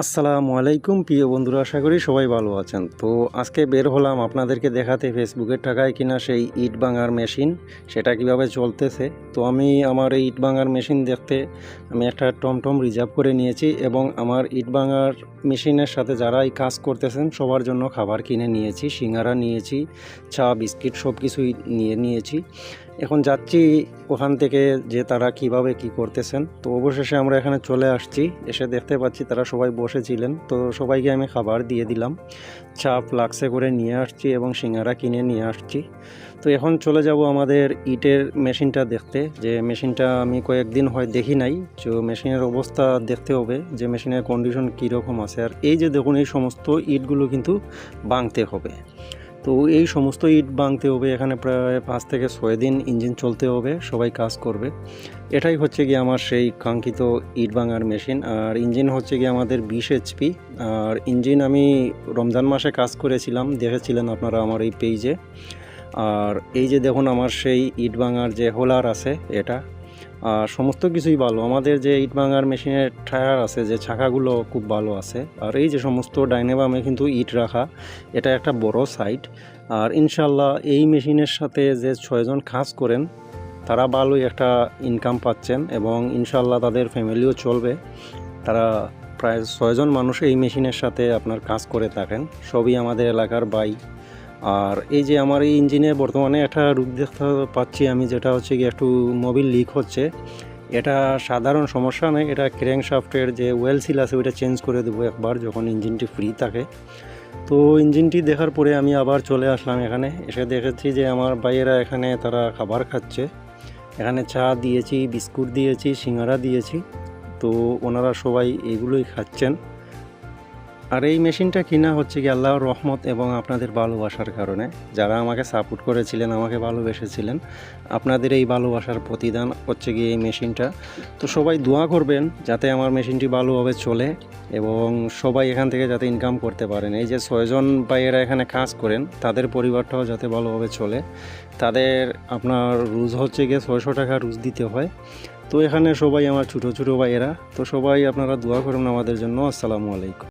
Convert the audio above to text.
আসসালামু আলাইকুম, প্রিয় বন্ধুরা, আশা করি সবাই ভালো আছেন। তো আজকে বের হলাম আপনাদেরকে দেখাতে ফেসবুকের টাকায় কিনা সেই ইট ভাঙার মেশিন, সেটা কীভাবে চলতেছে। তো আমি আমার এই ইট ভাঙার মেশিন দেখতে আমি একটা টমটম রিজার্ভ করে নিয়েছি এবং আমার ইট ভাঙার মেশিনের সাথে যারা এই কাজ করতেছেন, সবার জন্য খাবার কিনে নিয়েছি, সিঙ্গারা নিয়েছি, চা, বিস্কিট সব কিছুই নিয়ে নিয়েছি। এখন যাচ্ছি ওখান থেকে যে তারা কীভাবে কি করতেছেন। তো অবশেষে আমরা এখানে চলে আসছি, এসে দেখতে পাচ্ছি তারা সবাই বসেছিলেন। তো সবাইকে আমি খাবার দিয়ে দিলাম। চা ফ্লাক্সে করে নিয়ে আসছি এবং সিঙ্গারা কিনে নিয়ে আসছি। তো এখন চলে যাব আমাদের ইটের মেশিনটা দেখতে। যে মেশিনটা আমি কয়েকদিন হয় দেখি নাই, তো মেশিনের অবস্থা দেখতে হবে যে মেশিনের কন্ডিশন কীরকম আছে। আর এই যে দেখুন, এই সমস্ত ইটগুলো কিন্তু ভাঙতে হবে। তো এই সমস্ত ইট ভাঙতে হবে, এখানে প্রায় পাঁচ থেকে ছয় দিন ইঞ্জিন চলতে হবে, সবাই কাজ করবে। এটাই হচ্ছে গিয়ে আমার সেই কাঙ্ক্ষিত ইট ভাঙার মেশিন। আর ইঞ্জিন হচ্ছে গিয়ে আমাদের বিশ এইচপি আর ইঞ্জিন আমি রমজান মাসে কাজ করেছিলাম, দেখেছিলেন আপনারা আমার এই পেজে। আর এই যে দেখুন, আমার সেই ইট ভাঙার যে হোলার আছে, এটা আর সমস্ত কিছুই ভালো। আমাদের যে ইট ভাঙার মেশিনের টায়ার আছে, যে ছাকাগুলো খুব ভালো আছে, আর এই যে সমস্ত ডাইনেবামে কিন্তু ইট রাখা, এটা একটা বড় সাইট। আর ইনশাল্লাহ এই মেশিনের সাথে যে ছয়জন কাজ করেন, তারা ভালোই একটা ইনকাম পাচ্ছেন এবং ইনশাল্লাহ তাদের ফ্যামিলিও চলবে। তারা প্রায় ছয়জন মানুষ এই মেশিনের সাথে আপনার কাজ করে থাকেন। সবই আমাদের এলাকার বাই। আর এই যে আমার এই ইঞ্জিনে বর্তমানে একটা রূপ দেখতে পাচ্ছি আমি, যেটা হচ্ছে কি একটু মোবিল লিক হচ্ছে। এটা সাধারণ সমস্যা নয়, এটা ক্র্যাঙ্ক শাফটের যে ওয়েল সিল আছে, ওইটা চেঞ্জ করে দেবো একবার যখন ইঞ্জিনটি ফ্রি থাকে। তো ইঞ্জিনটি দেখার পরে আমি আবার চলে আসলাম এখানে, এসে দেখেছি যে আমার ভাইয়েরা এখানে তারা খাবার খাচ্ছে। এখানে চা দিয়েছি, বিস্কুট দিয়েছি, সিঙ্গারা দিয়েছি। তো ওনারা সবাই এগুলোই খাচ্ছেন। আর এই মেশিনটা কিনা হচ্ছে কি আল্লাহর রহমত এবং আপনাদের ভালোবাসার কারণে। যারা আমাকে সাপোর্ট করেছিলেন, আমাকে ভালোবেসেছিলেন, আপনাদের এই ভালোবাসার প্রতিদান হচ্ছে কি এই মেশিনটা। তো সবাই দোয়া করবেন যাতে আমার মেশিনটি ভালোভাবে চলে এবং সবাই এখান থেকে যাতে ইনকাম করতে পারেন। এই যে ছয়জন ভাইয়েরা এখানে কাজ করেন, তাদের পরিবারটাও যাতে ভালোভাবে চলে। তাদের আপনার রুজ হচ্ছে গিয়ে ছয়শো টাকা রুজ দিতে হয়। তো এখানে সবাই আমার ছোটো ছোটো ভাইয়েরা, তো সবাই আপনারা দোয়া করুন আমাদের জন্য। আসসালামু আলাইকুম।